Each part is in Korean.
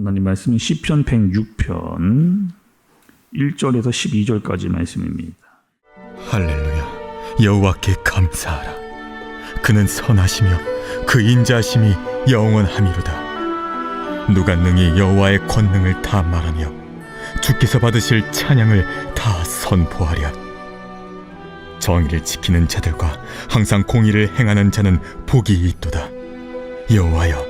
하나님 말씀은 시편 106편 1절에서 12절까지 말씀입니다. 할렐루야. 여호와께 감사하라. 그는 선하시며 그 인자심이 영원함이로다. 누가 능히 여호와의 권능을 다 말하며 주께서 받으실 찬양을 다 선포하랴. 정의를 지키는 자들과 항상 공의를 행하는 자는 복이 있도다. 여호와여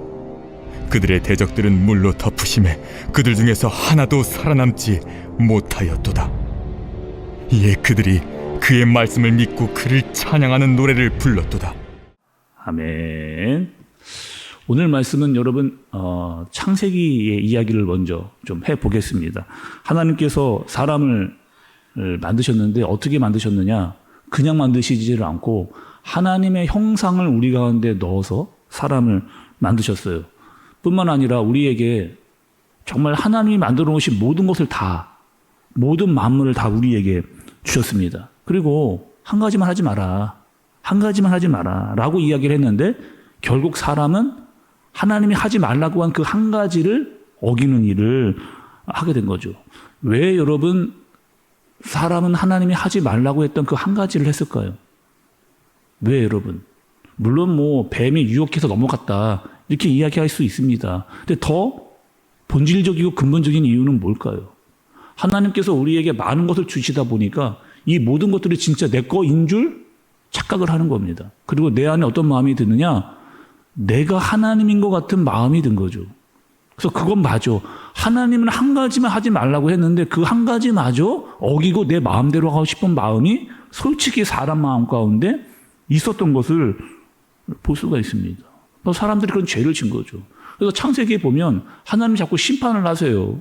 그들의 대적들은 물로 덮으심에 그들 중에서 하나도 살아남지 못하였도다. 이에 그들이 그의 말씀을 믿고 그를 찬양하는 노래를 불렀도다. 아멘. 오늘 말씀은 여러분 어, 창세기의 이야기를 먼저 좀 해보겠습니다. 하나님께서 사람을 만드셨는데 어떻게 만드셨느냐? 그냥 만드시지를 않고 하나님의 형상을 우리 가운데 넣어서 사람을 만드셨어요. 뿐만 아니라 우리에게 정말 하나님이 만들어 놓으신 모든 것을 다 모든 만물을 다 우리에게 주셨습니다. 그리고 한 가지만 하지 마라. 한 가지만 하지 마라. 라고 이야기를 했는데 결국 사람은 하나님이 하지 말라고 한 그 한 가지를 어기는 일을 하게 된 거죠. 왜 여러분 사람은 하나님이 하지 말라고 했던 그 한 가지를 했을까요? 왜 여러분? 물론 뭐 뱀이 유혹해서 넘어갔다. 이렇게 이야기할 수 있습니다. 근데 더 본질적이고 근본적인 이유는 뭘까요? 하나님께서 우리에게 많은 것을 주시다 보니까 이 모든 것들이 진짜 내 거인 줄 착각을 하는 겁니다. 그리고 내 안에 어떤 마음이 드느냐? 내가 하나님인 것 같은 마음이 든 거죠. 그래서 그건 맞아. 하나님은 한 가지만 하지 말라고 했는데 그 한 가지마저 어기고 내 마음대로 하고 싶은 마음이 솔직히 사람 마음 가운데 있었던 것을 볼 수가 있습니다. 사람들이 그런 죄를 진 거죠. 그래서 창세기에 보면 하나님이 자꾸 심판을 하세요.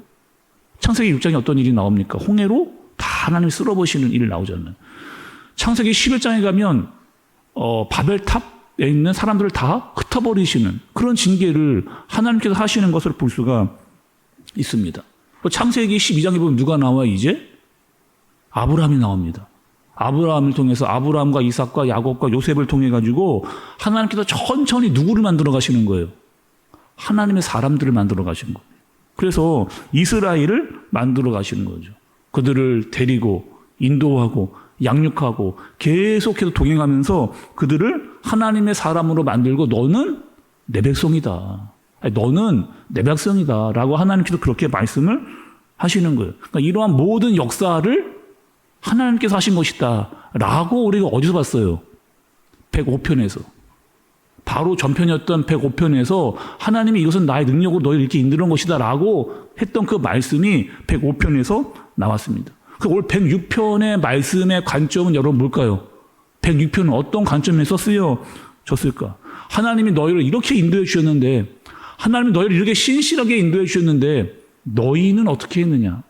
창세기 6장에 어떤 일이 나옵니까? 홍해로 다 하나님이 쓸어버리시는 일이 나오잖아요. 창세기 11장에 가면 어, 바벨탑에 있는 사람들을 다 흩어버리시는 그런 징계를 하나님께서 하시는 것을 볼 수가 있습니다. 창세기 12장에 보면 누가 나와 이제? 아브라함이 나옵니다. 아브라함을 통해서 아브라함과 이삭과 야곱과 요셉을 통해 가지고 하나님께서 천천히 누구를 만들어 가시는 거예요. 하나님의 사람들을 만들어 가시는 거예요. 그래서 이스라엘을 만들어 가시는 거죠. 그들을 데리고 인도하고 양육하고 계속해서 동행하면서 그들을 하나님의 사람으로 만들고 너는 내 백성이다. 너는 내 백성이다. 라고 하나님께서 그렇게 말씀을 하시는 거예요. 그러니까 이러한 모든 역사를 하나님께서 하신 것이다. 라고 우리가 어디서 봤어요? 105편에서. 바로 전편이었던 105편에서 하나님이 이것은 나의 능력으로 너희를 이렇게 인도한 것이다. 라고 했던 그 말씀이 105편에서 나왔습니다. 그올 106편의 말씀의 관점은 여러분 뭘까요? 106편은 어떤 관점에서 쓰여졌을까? 하나님이 너희를 이렇게 인도해 주셨는데, 하나님이 너희를 이렇게 신실하게 인도해 주셨는데, 너희는 어떻게 했느냐?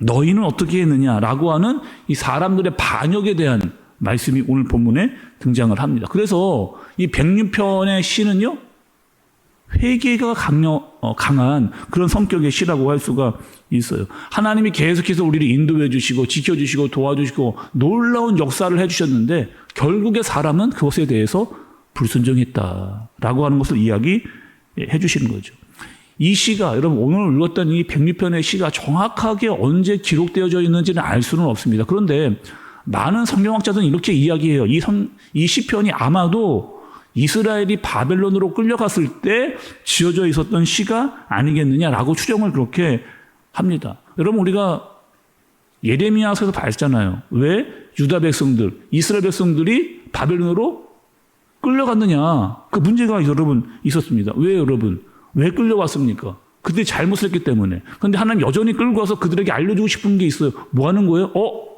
너희는 어떻게 했느냐라고 하는 이 사람들의 반역에 대한 말씀이 오늘 본문에 등장을 합니다. 그래서 이 106편의 시는요, 회개가 강력, 어, 강한 그런 성격의 시라고 할 수가 있어요. 하나님이 계속해서 우리를 인도해 주시고, 지켜주시고, 도와주시고, 놀라운 역사를 해 주셨는데, 결국에 사람은 그것에 대해서 불순종했다라고 하는 것을 이야기해 주시는 거죠. 이 시가 여러분 오늘 읽었던 이 106편의 시가 정확하게 언제 기록되어져 있는지는 알 수는 없습니다. 그런데 많은 성경학자들은 이렇게 이야기해요. 이, 성, 이 시편이 아마도 이스라엘이 바벨론으로 끌려갔을 때 지어져 있었던 시가 아니겠느냐라고 추정을 그렇게 합니다. 여러분 우리가 예레미야서에서 봤잖아요. 왜 유다 백성들, 이스라엘 백성들이 바벨론으로 끌려갔느냐? 그 문제가 여러분 있었습니다. 왜 여러분? 왜 끌려왔습니까? 그때 잘못을 했기 때문에. 그런데 하나님 여전히 끌고 와서 그들에게 알려주고 싶은 게 있어요. 뭐 하는 거예요? 어?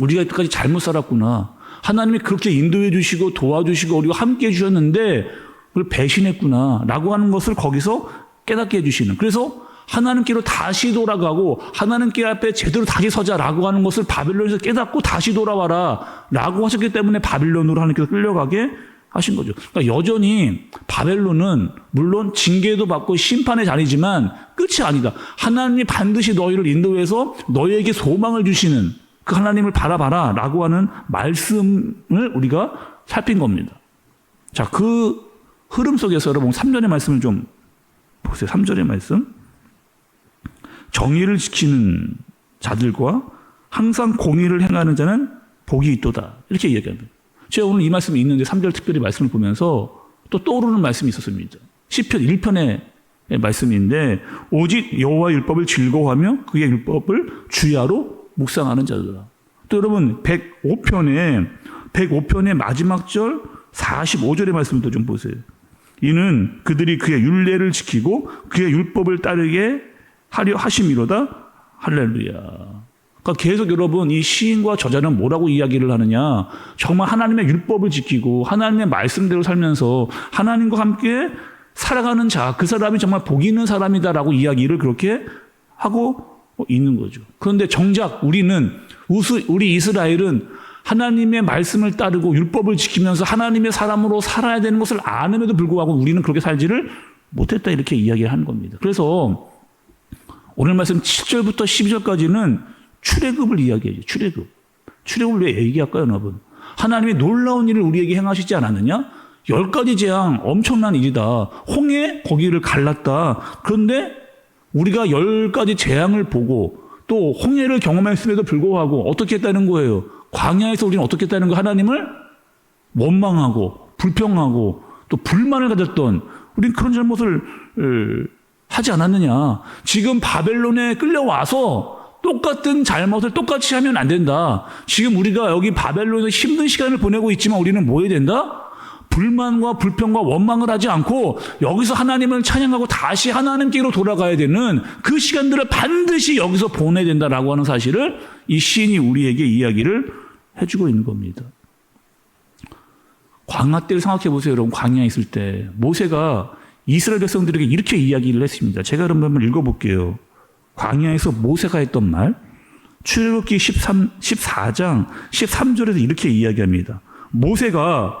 우리가 이때까지 잘못 살았구나. 하나님이 그렇게 인도해 주시고 도와주시고 우리가 함께 해 주셨는데 그걸 배신했구나. 라고 하는 것을 거기서 깨닫게 해 주시는. 그래서 하나님께로 다시 돌아가고 하나님께 앞에 제대로 다시 서자라고 하는 것을 바빌론에서 깨닫고 다시 돌아와라 라고 하셨기 때문에 바빌론으로 하나님께서 끌려가게 하신 거죠. 그러니까 여전히 바벨론은 물론 징계도 받고 심판의 자리지만 끝이 아니다. 하나님이 반드시 너희를 인도해서 너희에게 소망을 주시는 그 하나님을 바라봐라 라고 하는 말씀을 우리가 살핀 겁니다. 자, 그 흐름 속에서 여러분 3절의 말씀을 좀 보세요. 3절의 말씀. 정의를 지키는 자들과 항상 공의를 행하는 자는 복이 있도다. 이렇게 이야기합니다. 제가 오늘 이 말씀이 있는데 3절 특별히 말씀을 보면서 또 떠오르는 말씀이 있었습니다. 시편 1편의 말씀인데 오직 여호와 율법을 즐거워하며 그의 율법을 주야로 묵상하는 자들아. 또 여러분 105편에 105편의 마지막 절 45절의 말씀도 좀 보세요. 이는 그들이 그의 율례를 지키고 그의 율법을 따르게 하려 하심이로다. 할렐루야. 그러니까 계속 여러분 이 시인과 저자는 뭐라고 이야기를 하느냐? 정말 하나님의 율법을 지키고 하나님의 말씀대로 살면서 하나님과 함께 살아가는 자, 그 사람이 정말 복 있는 사람이다라고 이야기를 그렇게 하고 있는 거죠. 그런데 정작 우리는 우리 이스라엘은 하나님의 말씀을 따르고 율법을 지키면서 하나님의 사람으로 살아야 되는 것을 아는에도 불구하고 우리는 그렇게 살지를 못했다 이렇게 이야기를 하는 겁니다. 그래서 오늘 말씀 7절부터 12절까지는 출애굽을 이야기해요. 출애굽. 출애굽을 왜 얘기할까요, 여러분? 하나님이 놀라운 일을 우리에게 행하시지 않았느냐? 열 가지 재앙 엄청난 일이다. 홍해 거기를 갈랐다. 그런데 우리가 열 가지 재앙을 보고 또 홍해를 경험했음에도 불구하고 어떻게 했다는 거예요? 광야에서 우리는 어떻게 했다는 거 하나님을 원망하고 불평하고 또 불만을 가졌던 우리는 그런 잘못을 을, 하지 않았느냐. 지금 바벨론에 끌려와서 똑같은 잘못을 똑같이 하면 안 된다. 지금 우리가 여기 바벨론에서 힘든 시간을 보내고 있지만 우리는 뭐 해야 된다? 불만과 불평과 원망을 하지 않고 여기서 하나님을 찬양하고 다시 하나님께로 돌아가야 되는 그 시간들을 반드시 여기서 보내야 된다라고 하는 사실을 이 시인이 우리에게 이야기를 해주고 있는 겁니다. 광야 때를 생각해 보세요, 여러분. 광야에 있을 때 모세가 이스라엘 백성들에게 이렇게 이야기를 했습니다. 제가 여러분 한번 읽어볼게요. 광야에서 모세가 했던 말, 출애굽기 13, 14장 13절에서 이렇게 이야기합니다. 모세가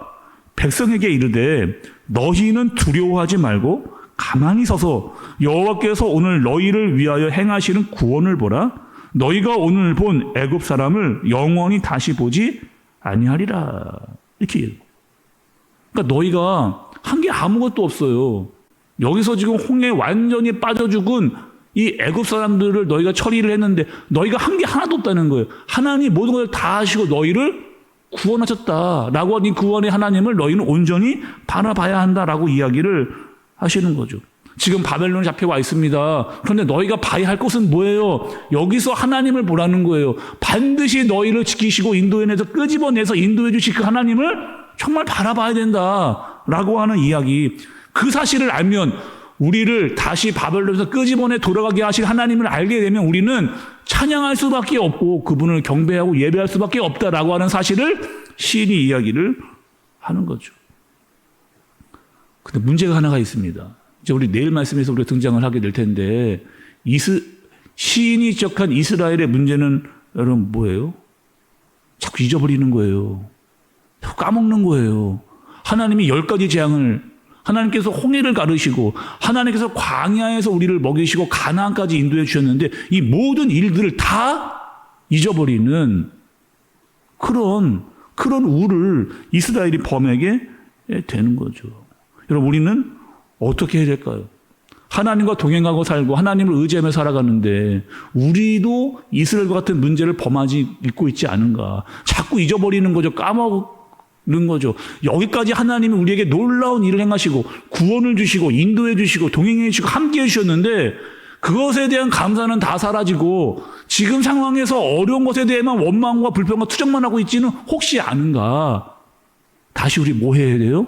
백성에게 이르되 너희는 두려워하지 말고 가만히 서서 여호와께서 오늘 너희를 위하여 행하시는 구원을 보라. 너희가 오늘 본 애굽 사람을 영원히 다시 보지 아니하리라. 이렇게. 그러니까 너희가 한 게 아무것도 없어요. 여기서 지금 홍해 완전히 빠져 죽은 이 애굽 사람들을 너희가 처리를 했는데 너희가 한 게 하나도 없다는 거예요. 하나님 모든 것을 다 하시고 너희를 구원하셨다라고 하니 구원의 하나님을 너희는 온전히 바라봐야 한다라고 이야기를 하시는 거죠. 지금 바벨론에 잡혀와 있습니다. 그런데 너희가 봐야 할 것은 뭐예요? 여기서 하나님을 보라는 거예요. 반드시 너희를 지키시고 인도해내서 끄집어내서 인도해 주실 그 하나님을 정말 바라봐야 된다라고 하는 이야기. 그 사실을 알면 우리를 다시 바벨론에서 끄집어내 돌아가게 하실 하나님을 알게 되면 우리는 찬양할 수밖에 없고 그분을 경배하고 예배할 수밖에 없다라고 하는 사실을 시인이 이야기를 하는 거죠. 근데 문제가 하나가 있습니다. 이제 우리 내일 말씀에서 우리가 등장을 하게 될 텐데 이스 시인이 지적한 이스라엘의 문제는 여러분 뭐예요? 자꾸 잊어버리는 거예요. 자꾸 까먹는 거예요. 하나님이 열 가지 재앙을 하나님께서 홍해를 가르시고 하나님께서 광야에서 우리를 먹이시고 가나안까지 인도해 주셨는데 이 모든 일들을 다 잊어버리는 그런 그런 우를 이스라엘이 범하게 되는 거죠. 여러분 우리는 어떻게 해야 될까요? 하나님과 동행하고 살고 하나님을 의지하며 살아가는데 우리도 이스라엘과 같은 문제를 범하지 있고 있지 않은가? 자꾸 잊어버리는 거죠. 까먹 는 거죠. 여기까지 하나님이 우리에게 놀라운 일을 행하시고 구원을 주시고 인도해 주시고 동행해 주시고 함께 해 주셨는데 그것에 대한 감사는 다 사라지고 지금 상황에서 어려운 것에 대해만 원망과 불평과 투정만 하고 있지는 혹시 아는가? 다시 우리 뭐 해야 돼요?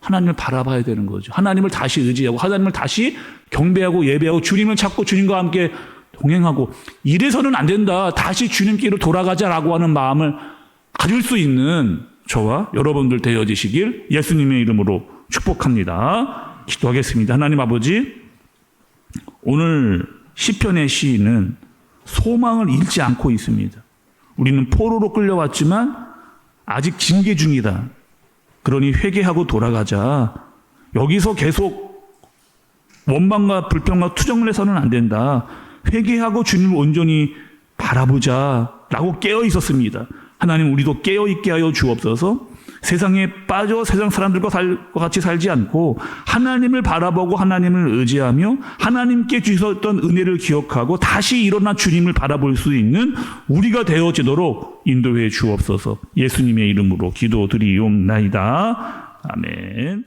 하나님을 바라봐야 되는 거죠. 하나님을 다시 의지하고 하나님을 다시 경배하고 예배하고 주님을 찾고 주님과 함께 동행하고 이래서는 안 된다. 다시 주님께로 돌아가자라고 하는 마음을 가질 수 있는 저와 여러분들 되어지시길 예수님의 이름으로 축복합니다. 기도하겠습니다. 하나님 아버지 오늘 시편의 시인은 소망을 잃지 않고 있습니다. 우리는 포로로 끌려왔지만 아직 징계 중이다. 그러니 회개하고 돌아가자. 여기서 계속 원망과 불평과 투정을 해서는 안 된다. 회개하고 주님을 온전히 바라보자. 라고 깨어 있었습니다. 하나님 우리도 깨어 있게 하여 주옵소서. 세상에 빠져 세상 사람들과 살, 과 같이 살지 않고 하나님을 바라보고 하나님을 의지하며 하나님께 주셨던 은혜를 기억하고 다시 일어나 주님을 바라볼 수 있는 우리가 되어지도록 인도해 주옵소서. 예수님의 이름으로 기도드리옵나이다. 아멘.